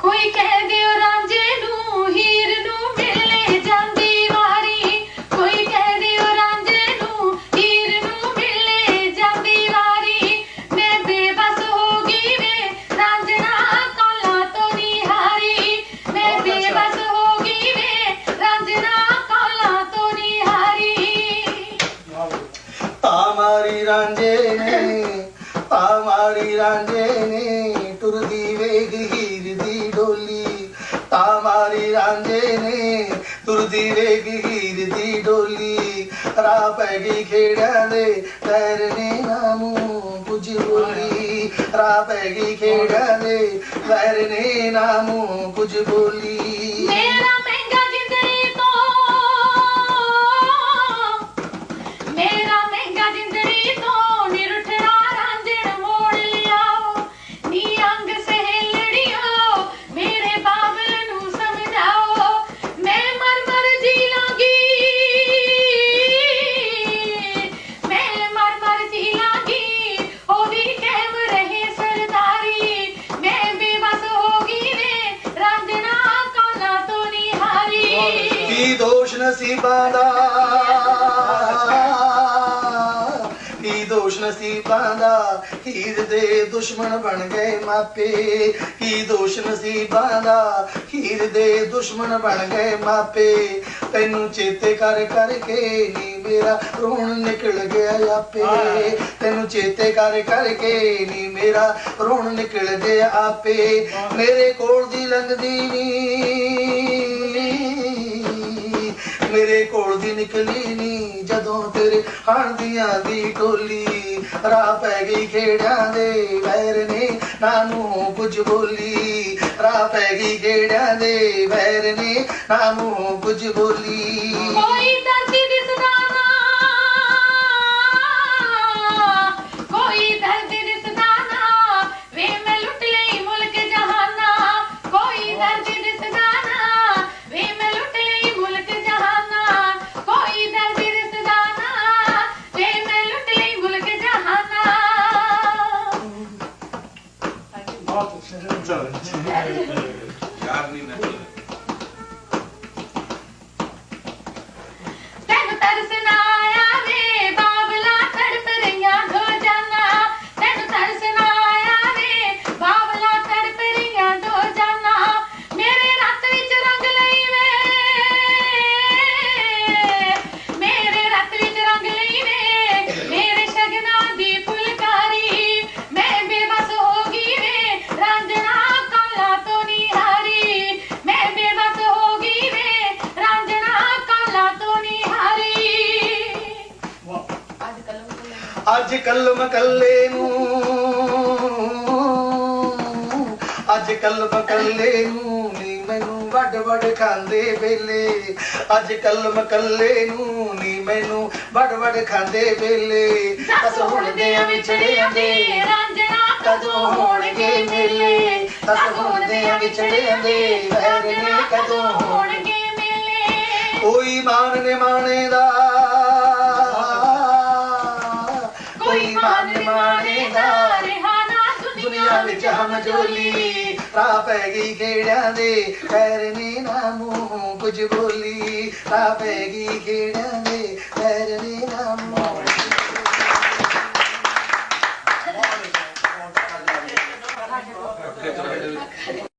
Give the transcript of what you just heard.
ਕੋਈ ਕਹਿ ਦਿਓ ਰਾਂਝੇ ਨੂੰ ਹੀਰ ਨੂੰ ਮਿਲਣੇ ਜਾਂਦੀ ਵਾਰੀ। ਕੋਈ ਕਹਿ ਦਿਓ ਰਾਂਝੇ ਨੂੰ ਹੀਰ ਨੂੰ ਮਿਲਣੇ ਜਾਂਦੀ ਵਾਰੀ। ਮੈਂ ਬੇਬਸ ਹੋ ਗਈ ਵੇ ਰਾਂਝਣਾ ਕੌਲਾਂ ਤੋਂ ਨਿਹਾਰੀ ਮੈਂ ਬੇਬਸ ਹੋ ਗਈ ਵੇ ਰਾਂਝਣਾ ਕੌਲਾਂ ਤੋਂ ਨਿਹਾਰੀ ਆ ਮਾਰੀ ਰਾਂਝੇ ਆ ਮਾਰੀ ਰਾਂਝੇ ਨੇ ਤੁਰਦੀ ਵੇਗ ਹੀਰ ਦੀ ਡੋਲੀ। ਤਾਂ ਮਾਰੀ ਰਾਂਝੇ ਨੇ ਤੁਰਦੀ ਵੇਗ ਹੀਰ ਦੀ ਡੋਲੀ। ਰਾਹ ਪੈ ਗਈ ਖੇੜਿਆਂ ਦੇ ਪੈਰ ਨਾਮੂ ਕੁਝ ਬੋਲੀ। ਰਾਹ ਪੈ ਗਈ ਖੇੜਿਆਂ ਦੇ ਪੈਰ ਨਾਮੂ ਕੁਝ ਬੋਲੀ। ਮੇਰਾ ਨਸੀਬਾਂ ਦਾ। ਕੀ ਦੋਸ਼ ਨਸੀਬਾਂ ਦਾ? ਹੀਰ ਦੇ ਦੁਸ਼ਮਣ ਬਣ ਗਏ ਮਾਪੇ। ਕੀ ਦੋਸ਼ ਨਸੀਬਾਂ ਦਾ? ਹੀਰ ਦੇ ਦੁਸ਼ਮਣ ਬਣ ਗਏ ਮਾਪੇ। ਤੈਨੂੰ ਚੇਤੇ ਕਰ ਕਰਕੇ ਨੀ ਮੇਰਾ ਰੋਣ ਨਿਕਲ ਗਿਆ ਆਪੇ। ਤੈਨੂੰ ਚੇਤੇ ਕਰ ਕਰਕੇ ਨੀ ਮੇਰਾ ਰੋਣ ਨਿਕਲ ਗਿਆ ਆਪੇ। ਮੇਰੇ ਕੋਲ ਦੀ ਲੰਘਦੀ ਨੀ। ਮੇਰੇ ਕੋਲ ਦੀ ਨਿਕਲੀ ਨੀ, ਜਦੋਂ ਤੇਰੇ ਹਣਦੀਆਂ ਦੀ ਟੋਲੀ ਰਾਹ ਪੈ ਗਈ ਖੇੜਿਆਂ ਦੇ ਵੈਰ ਨੇ, ਨਾਨੂੰ ਕੁਝ ਬੋਲੀ। ਰਾਹ ਪੈ ਗਈ ਖੇੜਿਆਂ ਦੇ ਵੈਰ ਨੇ, ਨਾਨੂੰ ਕੁਝ ਬੋਲੀ। ਕੋਈ ਦਰਦੀ right. ਅੱਜ ਕੱਲ ਮਕੱਲੇ ਨੂੰ। ਅੱਜ ਕੱਲ ਮਕੱਲੇ ਨੂੰ ਨੀ ਮੈਨੂੰ ਵੱਡ ਵੱਡ ਖਾਂਦੇ ਵੇਲੇ। ਅੱਜ ਕੱਲ ਮਕੱਲੇ ਨੂੰ ਨੀ ਮੈਨੂੰ ਵੱਡ ਵੱਡ ਖਾਂਦੇ ਵੇਲੇ। ਦੱਸ ਹੁਣ ਦੇ ਵਿਛੜਿਆਂ ਦੇ ਰਾਂਝਣਾ ਕਦੋਂ ਹੋਣਗੇ ਮੇਲੇ? ਦੱਸ ਹੁਣ ਦੇ ਵਿਛੜਿਆਂ ਦੇ ਰਾਂਝਣਾ ਕਦੋਂ ਹੋਣਗੇ? ਮੇਲੇ? ਕੋਈ ਮਾਨ ਨੇ ਮਾਣੇ ਦਾ ਵਿੱਚ ਹਮ ਜੋਲੀ। ਰਾਹ ਪੈ ਗਈ ਖੇੜਿਆਂ ਦੇ, ਪੈਰ ਨੇ ਨਾ ਮੂੰਹ ਕੁਝ ਬੋਲੀ। ਰਾਹ ਪੈ ਗਈ ਖੇੜਿਆਂ ਦੇ, ਪੈਰ ਨੇ ਨਾ ਮੂੰਹ ਅੱਗੇ ਤੋਂ